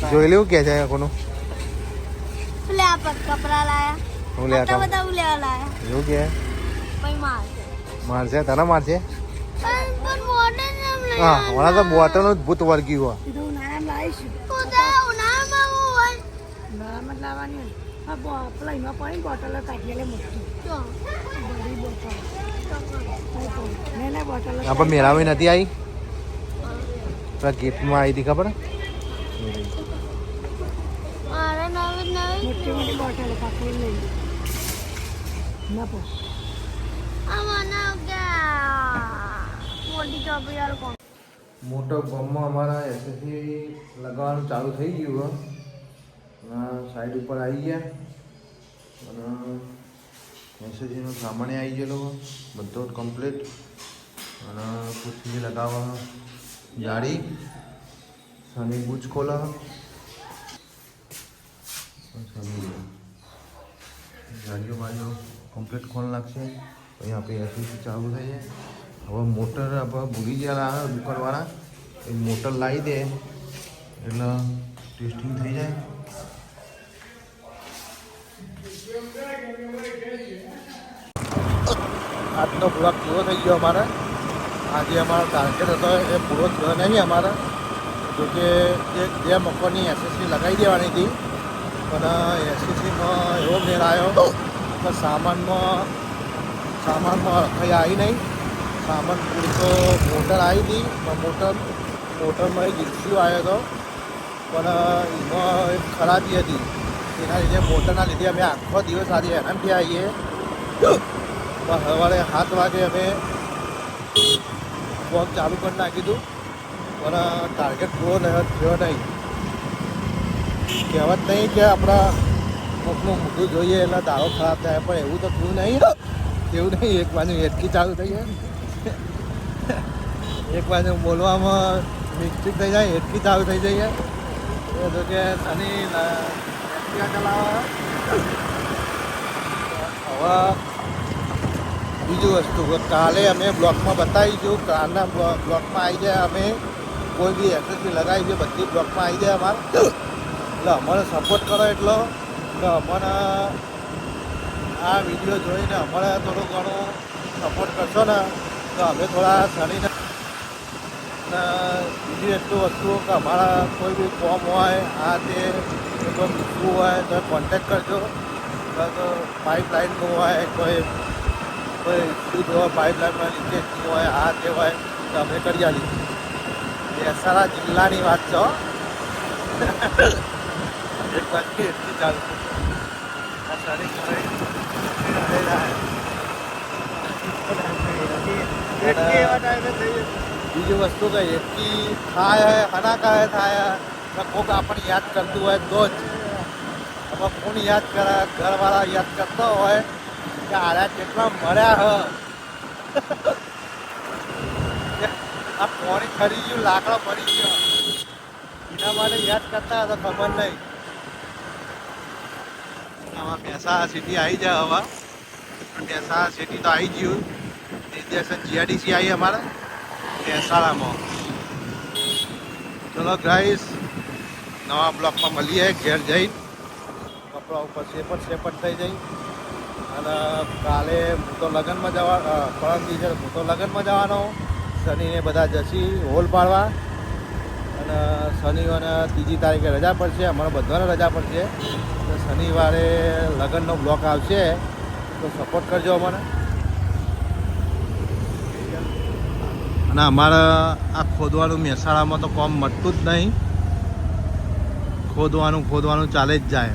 જોઈ લેવું કે છે કોનું? લે આ કપડા લાયા. હું લે આટા બધા હું લેવા લાયા. જો કે? પછી મારશે. મારશે? તને મારશે? પણ પણ જ લઈ હા હમણાં તો બોટલનું જ ભૂત વર્ગી હોય. કીધું ઉનાળામાં લાવીશું. પોતા નામ આવું હોય. નામ જ લાવવાની. હા બો- પેલા એમાં પાણી બોટલ કાઢી લે મોટી. જો. બધી બોટલ. બોટલો આપણે મેળામાં નથી આવી ગિફ્ટમાં આવી હતી ખબર? મોટી મોટી બોટલો કાઢી લઈ ના પો મોટી ગમમાં અમારા એસએસસી લગાવવાનું ચાલુ થઈ ગયું સાઈડ ઉપર આવી ગયા. અને એસએસસીનો સામાન આવી ગયેલો બધો કમ્પ્લીટ અને પૃથ્વી લગાવવા જાળી. સની બૂચ ખોલા ગાડીઓ બાજુ કમ્પ્લીટ ખોલ નાખશે પછી આપણે એસએસસી ચાલુ થઈ જાય હવે મોટર આપણે ભૂલી ગયા દુકાનવાળા એ મોટર લાવી દે એટલે ટેસ્ટિંગ થઈ જાય આજનો બ્લોક પૂરો થઈ ગયો અમારે આજે અમારો ટાર્ગેટ હતો એ પૂરો થયો નહીં અમારે જોકે બે મકોની એસએસસી લગાવી દેવાની હતી. પણ એસએસસીમાં એવો મેળ આવ્યો કે સામાનમાં સામાનમાં કંઈ આવી નહીં. સામાન પૂરતો મોટર આવી હતી પણ મોટર મોટરમાં એક ઇસ્યુ આવ્યો હતો. પણ એમાં એક ખરાબી હતી. એના લીધે મોટરના લીધે અમે આખો દિવસ આજે એનામથી આવીએ પણ સવારે સાત વાગે અમે વોક ચાલુ કરી નાખી હતું. પણ ટાર્ગેટ પૂરો થયો નહીં. કહેવત નહીં કે આપણા કોકનું મોઢું જોઈએ એટલે દાળો ખરાબ થાય, પણ એવું તો થયું નહીં. એવું નહીં, એક બાજુ હેટકી ચાલુ થઈ જાય એક બાજુ બોલવામાં મિસ્ટેક થઈ જાય હેટકી ચાલુ થઈ જઈએ. એ તો કે શનિ હવે બીજું વસ્તુ, કાલે અમે બ્લોકમાં બતાવીશું, કાલના બ્લોકમાં આવી જાય અમે. કોઈ બી એસએસપી લગાવી છે, બધી બ્લોકમાં આવી જાય અમારે. એટલે અમારે સપોર્ટ કરો એટલો. કે અમને આ વીડિયો જોઈને અમારે થોડું ઘણું સપોર્ટ કરશો ને, તો અમે થોડા અને બીજી એટલું વસ્તુ કે અમારા કોઈ બી ફોર્મ હોય, આ તે કોઈ મૂકવું હોય તો કોન્ટેક કરજો. તો પાઇપલાઇનનું હોય, કોઈ કોઈ શું હોય પાઇપલાઇનમાં લીકેજ હોય, આ તે હોય, તો અમે કરી આલી મહેસાણા જિલ્લાની વાત છે હો. એક વાતથી એટલી ચાલુ આ શનિ બીજી વસ્તુ કે એટલી થાય હે હના કાહે થાય હે કે કોક આપણને યાદ કરતું હોય તો જ હવે કોણ યાદ કરે ઘરવાળા યાદ કરતો હોય કે આરા કેટલા મળ્યા હ આ પાણી ખરી ગયું, લાકડા પડી ગયો. એના માટે યાદ કરતા હતા ખબર નહીં. આમાં મહેસાણા સિટી આવી જાય હવે. મહેસાણા સિટી તો આવી ગયું. નિર્દેશન જીઆરડીસી આવી અમારે. મહેસાણામાં. ચલો ગાઈસ નવા બ્લોકમાં મળીએ ઘેર જઈ કપડા ઉપર સેપટ સેપટ થઈ જઈ અને કાલે હું તો લગ્નમાં જવા પરમ દિવસે હું તો લગ્નમાં જવાનો. શનિને બધા જશી હોલ પાડવા. અને શનિવારે ત્રીજી તારીખે રજા પડશે, અમારે બધાને રજા પડશે. તો શનિવારે લગ્નનો બ્લોક આવશે, તો સપોર્ટ કરજો અમને. અને અમારા આ ખોદવાનું મહેસાણામાં તો કોમ મળતું જ નહીં. ખોદવાનું ખોદવાનું ચાલે જ જાય.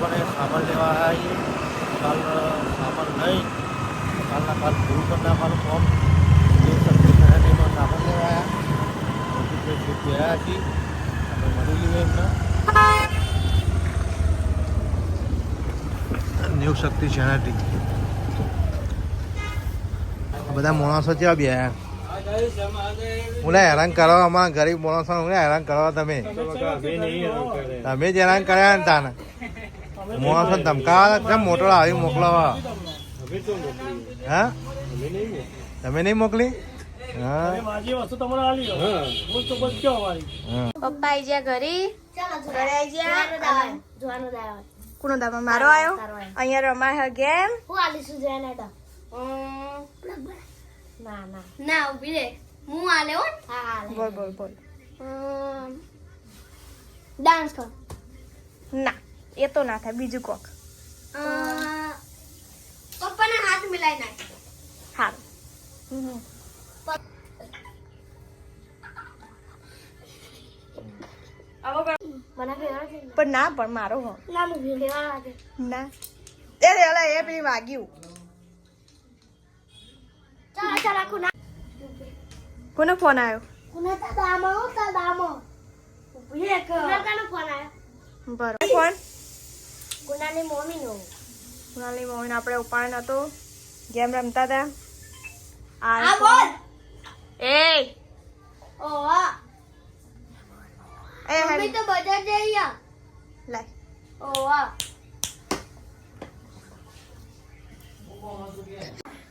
મને સામાન લેવા આવીએ. કાલ સામાન નહીં. કાલના કાલ પૂરું કરી નાખવાનું ફોર્મ જે સબ્જી ખરાડીમાં સામાન લેવા આવ્યા પછી તે જે ગયા હતી. આપણે મળી લઈએ એમને. ન્યૂ શક્તિ ચેનાટી બધા માણસો કેવા બે? હું હેરાન કરો, અમારા ગરીબ માણસો હું હેરાન કરો તમે. તમે જ હેરાન કર્યા ને તાને. માણસો ધમકાવા મોટો આવી મોકલાવા? હા? તમે નહીં મોકલી? પપ્પા આઈ ગયા ઘરે? કોનો દામા મારો આવ્યો અહીંયા રમાય હે ગેમ હું આલીશું જોવાને તો ના ના. ના ઊભી રે. હું આલે હો. હા બોલ બોલ બોલ. ડાન્સ કર. ના એ તો ના થાય. બીજું કોક. પપ્પાના હાથ મિલાઈ નાખ હારું. મને ફેવર છે પણ ના પણ મારો હો. ના હું એ રે એ પેલી વાગ્યું. કોનો ફોન આવ્યો બરોબર ફોન કુનાની મમ્મી નો સોનાલી મોહન આપણે ઉપાડ નતો ગેમ રમતા હતા આ બોલ એ ઓ આ એ મમ્મી હેડ તો બજાર જઈ લાય ઓ આ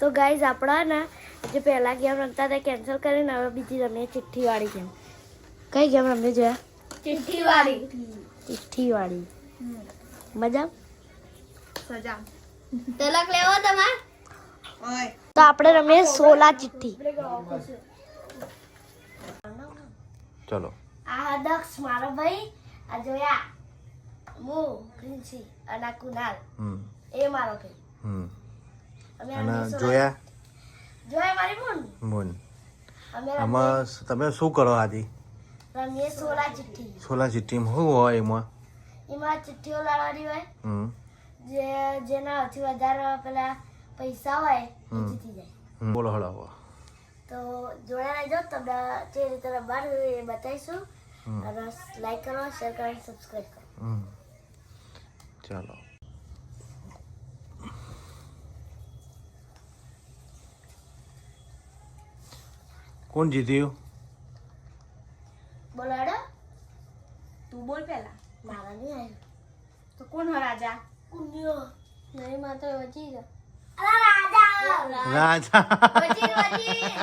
તો ગાઈઝ આપણા ને જે પહેલા ગેમ રમતા હતા કેન્સલ કરીને હવે બીજી રમીએ ચિઠ્ઠી વાળી ગેમ કઈ ગેમ રમીએ જોયા ચિઠ્ઠી વાળી ચિઠ્ઠી વાળી મજા સજા. તલક લેવો તમાર? ઓય. તો આપણે રમીએ સોલા ચિઠ્ઠી. ચલો. આ દક્ષ મારો ભાઈ આ જોયા. હું પ્રિન્સી અને કુનાલ હમ. એ મારો ભાઈ. અમે અને જોયા? જોયા મારી મુન? અમે આમાં તમે શું કરો આજે રમીએ- રમીએ સોલા ચિઠ્ઠી. સોલા ચિઠ્ઠીમાં શું હોય એમાં? એમાં ચિઠ્ઠીઓ લાવવાની હોય. હમ. જે જેના સૌથી વધારે પેલા પૈસા હોય એ જીતી જાય. બોલો હળાવો તો જોયા રહેજો તમને જે રીતે બાર એ બતાવીશું. અને લાઈક કરો શેર કરો અને સબસ્ક્રાઈબ કરો. ચાલો. કોણ જીત્યું? બોલાડો તું બોલ પેલા મારા નહીં આવ્યું. તો કોણ હો રાજા કુંડિયો નહીં માત્ર વચી ગયો અલા રાજા રાજા વજીર વજીર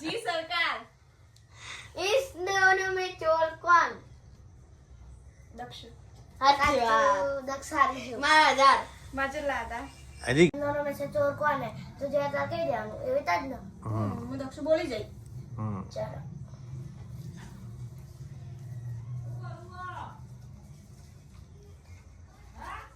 જી સરકાર इस दोनों में चोर कौन દક્ષ अच्छा दक्षारी जो મારા હજાર માજલા હતા હજી इन दोनों में से चोर कौन है तो जो था कह दिया ये बता दो હમ હું દક્ષ બોલી જઈ હમ चलो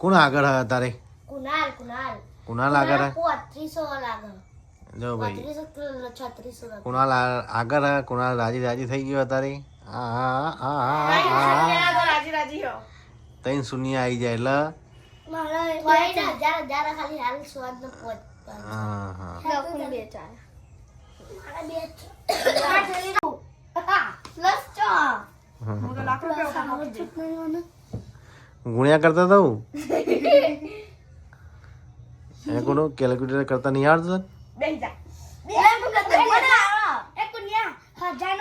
કોણ આગળ હતા તારે? કુનાલ કુનાલ કુનાલ આગળ જો ભાઈ. કુનાલ આગળ કુનાલ રાજી રાજી થઈ ગયો તારે? હા હા હા હા રાજી રાજી સુનિયા આવી જાય એટલે? હા હા લખું બે ચાર મારા બે પ્લસ ચાર હું તો લાખ રૂપિયા. ગુણ્યા કરતા તો એ કોનો કેલ્ક્યુલેટર કરતા નહીં આવડતું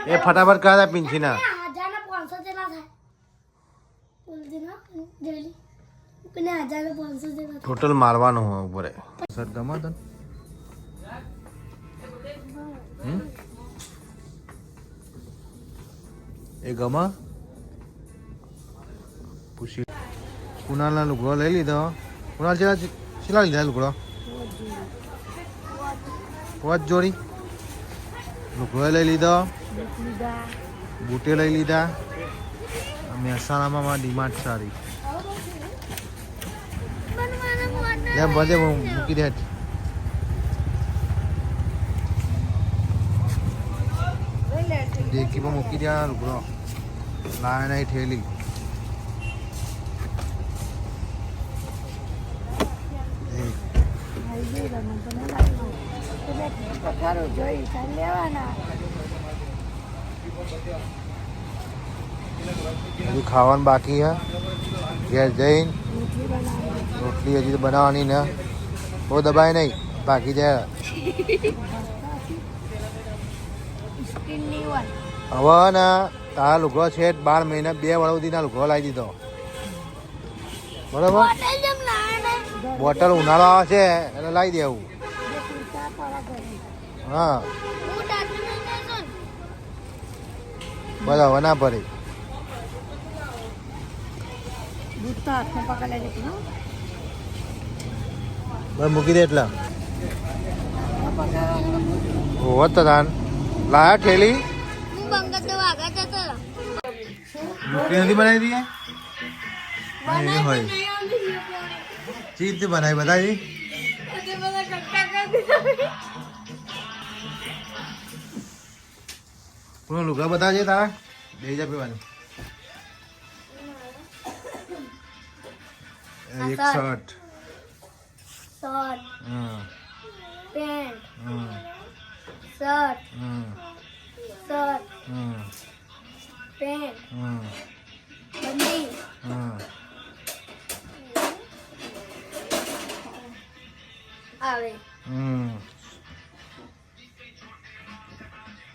એ ફટાફટ કરા પિંછી ના થાય. બોલતી ના જોઈ પેલે હજાર પાંચસો જેટલા ટોટલ મારવાનું હોય ઉપર સર ગમા તને એ ગમા? પૂછી. કુનાલના લુગડો લઈ લીધો. કુનાલ ચેલા ચેલા લીધા લુગડો? પોચ જોડી. લુગડો લઈ લીધો. બુટે લઈ લીધા. મહેસાણામાં મારી ડિમાન્ડ સારી. લે ભરજે હું મૂકી દેખી પણ મૂકી દે લુગડો. લાવે નહીં ઠેલી ખાવાનું બાકી હે ઘેર જઈને રોટલી હજી બનાવવાની ને. બહુ દબાય નહીં, બાકી જાય હવે ને, તારા લુઘો છે બાર મહિના બે વડા સુધી ના લુગડો લાવી દીધો. બરાબર? બોટલ ઉનાળો આવે છે એટલે લાવી દેવું. હા. બધા વના ના પડે દૂધ તો હાથમાં પકડે છે પેલું બસ મૂકી દે એટલા. હોત તો તાન. લાયા ઠેલી? મૂકી નથી બનાવી દઈએ એ હોય. ચી રીતે બનાવી બતાવી પૂરો લુગડા બતાવજે તારા? બે જા પીવાની એક શર્ટ શર્ટ હમ પેન્ટ હમ શર્ટ હમ શર્ટ હમ પેન્ટ હમ બંડી હમ આવે हम्म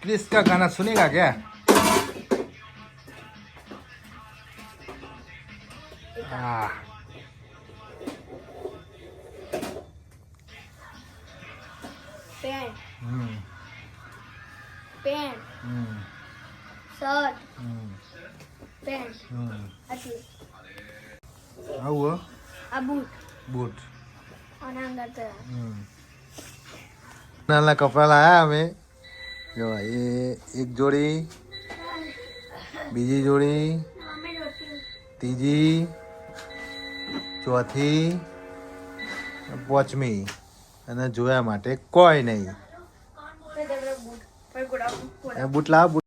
क्रिस का गाना सुनेगा क्या आ, પેન્ટ. પેન્ટ. શર્ટ. પેન્ટ. આટલું. આવું આ બૂટ. બૂટ. નાના કપડા લાયા અમે. જો એ એક જોડી બીજી જોડી ત્રીજી ચોથી પાંચમી. અને જોયા માટે કોઈ નહીં. બૂટ લાવ